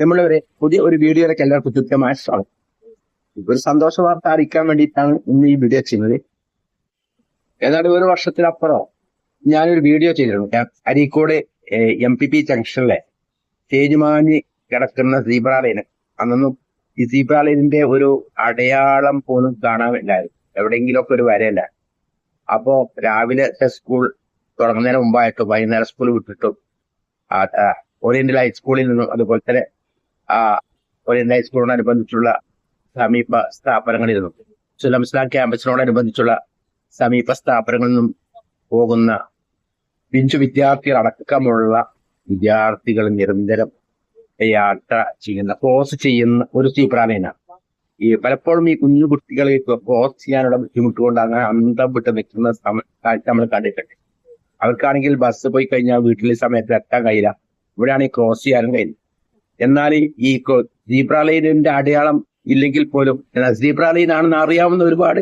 നമ്മളൊരു പുതിയ ഒരു വീഡിയോയിലേക്ക് എല്ലാവർക്കും കൃത്യമായ സ്വാഗതം. ഒരു സന്തോഷ വാർത്ത അറിയിക്കാൻ വേണ്ടിയിട്ടാണ് ഇന്ന് ഈ വീഡിയോ ചെയ്യുന്നത്. ഏതാണ്ട് ഒരു വർഷത്തിനപ്പുറം ഞാനൊരു വീഡിയോ ചെയ്തിരുന്നു. അരീക്കോട് എം പി പി ജംഗ്ഷനിലെ തേജുമാഞ്ഞ് കിടക്കുന്ന സീബ്ര ലൈന് അന്നൊന്നും ഈ സീബ്ര ലൈനിന്റെ ഒരു അടയാളം പോലും കാണാനില്ലായിരുന്നു. എവിടെയെങ്കിലുമൊക്കെ ഒരു വരയല്ല. അപ്പോ രാവിലെ സ്കൂൾ തുടങ്ങുന്നതിന് മുമ്പായിട്ടും വൈകുന്നേരം സ്കൂൾ വിട്ടിട്ടും ഓറിയന്റൽ ഹൈസ്കൂളിൽ നിന്നും അതുപോലെ തന്നെ ഓറിയന്റൽ ഹൈസ്കൂളിനോടനുബന്ധിച്ചുള്ള സമീപ സ്ഥാപനങ്ങളിൽ നിന്നും സുലം ഇസ്ലാം ക്യാമ്പസിനോടനുബന്ധിച്ചുള്ള സമീപ സ്ഥാപനങ്ങളിൽ നിന്നും പോകുന്ന പിഞ്ചു വിദ്യാർത്ഥികൾ അടക്കമുള്ള വിദ്യാർത്ഥികൾ നിരന്തരം യാത്ര ചെയ്യുന്ന ക്രോസ് ചെയ്യുന്ന ഒരു തീപ്രാലയനാണ് ഈ പലപ്പോഴും ഈ കുഞ്ഞു കുട്ടികളെ ക്രോസ് ചെയ്യാനുള്ള ബുദ്ധിമുട്ട് കൊണ്ട് അങ്ങനെ അന്തം വിട്ട് നിൽക്കുന്ന കാഴ്ച നമ്മൾ കണ്ടിട്ടുണ്ട്. അവർക്കാണെങ്കിൽ ബസ് പോയി കഴിഞ്ഞാൽ വീട്ടിലെ സമയത്ത് എത്താൻ കഴിയില്ല. ഇവിടെയാണെങ്കിൽ ക്രോസ് ചെയ്യാനും കഴിയില്ല എന്നാൽ ഈ സീബ്ര അടയാളം ഇല്ലെങ്കിൽ പോലും എന്നാൽ ലൈൻ ആണെന്ന് അറിയാവുന്ന ഒരുപാട്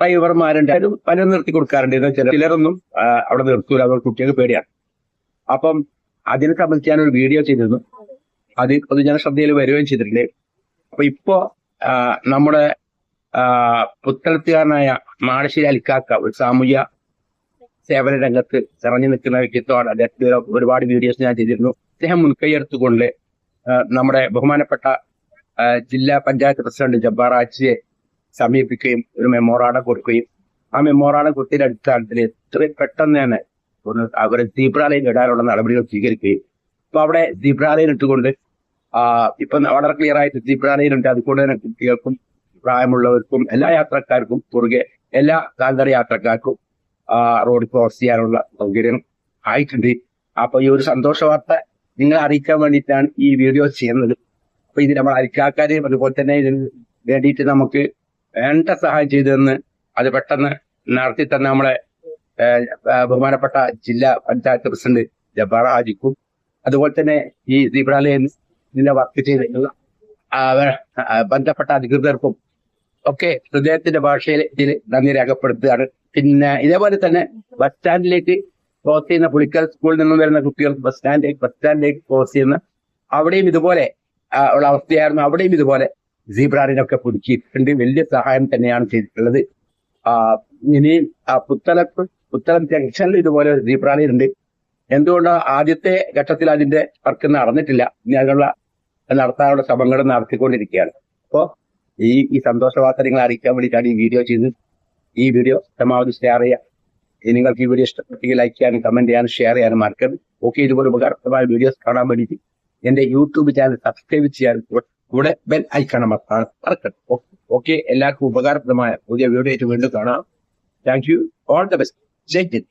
ഡ്രൈവർമാരുണ്ട്. അതും പലരും നിർത്തി കൊടുക്കാറുണ്ട്. എന്നാൽ ചില ചിലരൊന്നും അവിടെ നിർത്തൂല. അവർ കുട്ടികൾക്ക് പേടിയാണ്. അപ്പം അതിനെ സംബന്ധിച്ച് ഞാനൊരു വീഡിയോ ചെയ്തിരുന്നു. അത് പൊതുജന ശ്രദ്ധയിൽ വരികയും ചെയ്തിട്ടുണ്ട്. അപ്പൊ ഇപ്പോ നമ്മുടെ പുത്തലത്തുകാരനായ മാടശ്ശേരി അലിക്കാക്ക ഒരു സാമൂഹ്യ സേവന രംഗത്ത് നിറഞ്ഞു നിൽക്കുന്ന വ്യക്തിത്വമാണ്. അദ്ദേഹത്തിന്റെ ഒരുപാട് വീഡിയോസ് ഞാൻ ചെയ്തിരുന്നു. അദ്ദേഹം മുൻകൈ എടുത്തുകൊണ്ട് നമ്മുടെ ബഹുമാനപ്പെട്ട ജില്ലാ പഞ്ചായത്ത് പ്രസിഡന്റ് ജബ്ബാർ ആച്ചിയെ സമീപിക്കുകയും ഒരു മെമ്മോറാണ്ടം കൊടുക്കുകയും ആ മെമ്മോറാണ്ടം കൊടുത്തതിന്റെ അടിസ്ഥാനത്തിൽ എത്രയും പെട്ടെന്ന് തന്നെ ഒന്ന് അവരെ ദീപ്രാലയം ഇടാനുള്ള നടപടികൾ സ്വീകരിക്കുകയും ഇപ്പൊ അവിടെ ദീപ്രാലയം ഇട്ടുകൊണ്ട് ഇപ്പൊ വളരെ ക്ലിയർ ആയിട്ട് ദീപ്രാലയം ഉണ്ട്. അതുകൊണ്ട് തന്നെ കുട്ടികൾക്കും പ്രായമുള്ളവർക്കും എല്ലാ യാത്രക്കാർക്കും പുറകെ എല്ലാ കാൽനട യാത്രക്കാർക്കും റോഡ് ക്രോസ് ചെയ്യാനുള്ള സൗകര്യം ആയിട്ടുണ്ട്. അപ്പൊ ഈ ഒരു സന്തോഷ വാർത്ത നിങ്ങളെ അറിയിക്കാൻ വേണ്ടിയിട്ടാണ് ഈ വീഡിയോ ചെയ്യുന്നത്. അപ്പൊ ഇത് നമ്മൾ അരിക്കാക്കാരെയും അതുപോലെ തന്നെ ഇതിന് വേണ്ടിയിട്ട് നമുക്ക് വേണ്ട സഹായം ചെയ്തു തന്ന് അത് പെട്ടെന്ന് നടത്തി തന്നെ നമ്മളെ ബഹുമാനപ്പെട്ട ജില്ലാ പഞ്ചായത്ത് പ്രസിഡന്റ് ജബ്ബാർ ഹാജിക്കും അതുപോലെ തന്നെ ഈ ദീപാലയം ഇതിന്റെ വർക്ക് ചെയ്തിട്ടുള്ള ബന്ധപ്പെട്ട അധികൃതർക്കും ഒക്കെ ഹൃദയത്തിന്റെ ഭാഷയിൽ ഇതിൽ നന്ദി രേഖപ്പെടുത്തുകയാണ്. പിന്നെ ഇതേപോലെ തന്നെ ബസ് സ്റ്റാൻഡിലേക്ക് ക്രോസ് ചെയ്യുന്ന പുളിക്കൽ സ്കൂളിൽ നിന്നും വരുന്ന കുട്ടികൾ ബസ് സ്റ്റാൻഡിലേക്ക് ബസ് സ്റ്റാൻഡിലേക്ക് ക്രോസ് ചെയ്യുന്ന അവിടെയും ഇതുപോലെ ഉള്ള അവസ്ഥയായിരുന്നു. അവിടെയും ഇതുപോലെ സീബ്രാറിനൊക്കെ പുതുക്കിയിട്ടുണ്ട്. വലിയ സഹായം തന്നെയാണ് ചെയ്തിട്ടുള്ളത്. ഇനി പുത്തലത്ത് പുത്തലം ജംഗ്ഷനിൽ ഇതുപോലെ സീബ്രാറിനുണ്ട് എന്തുകൊണ്ട് ആദ്യത്തെ ഘട്ടത്തിൽ അതിന്റെ വർക്ക് നടന്നിട്ടില്ല? ഇനി അതിനുള്ള നടത്താനുള്ള ശ്രമങ്ങൾ നടത്തിക്കൊണ്ടിരിക്കുകയാണ്. അപ്പോ ഈ ഈ സന്തോഷ വാർത്ത അറിയിക്കാൻ വേണ്ടിയിട്ടാണ് ഈ വീഡിയോ ചെയ്തത്. ഈ വീഡിയോ പരമാവധി ഷെയർ ചെയ്യുക നിങ്ങൾക്ക് ഈ വീഡിയോ ഇഷ്ടപ്പെട്ടെങ്കിൽ ലൈക്ക് ചെയ്യാനും കമന്റ് ചെയ്യാനും ഷെയർ ചെയ്യാനും മറക്കരുത്. ഓക്കെ ഇതുപോലെ ഉപകാരപ്രദമായ വീഡിയോസ് കാണാൻ വേണ്ടിയിട്ട് എന്റെ യൂട്യൂബ് ചാനൽ സബ്സ്ക്രൈബ് ചെയ്യാനും കൂടെ ബെൽ ഐക്കൺ അമർത്താൻ മറക്കരുത്. ഓക്കെ എല്ലാവർക്കും ഉപകാരപ്രദമായ പുതിയ വീഡിയോ ആയിട്ട് വീണ്ടും കാണാം. Thank you all the best Jai Hind.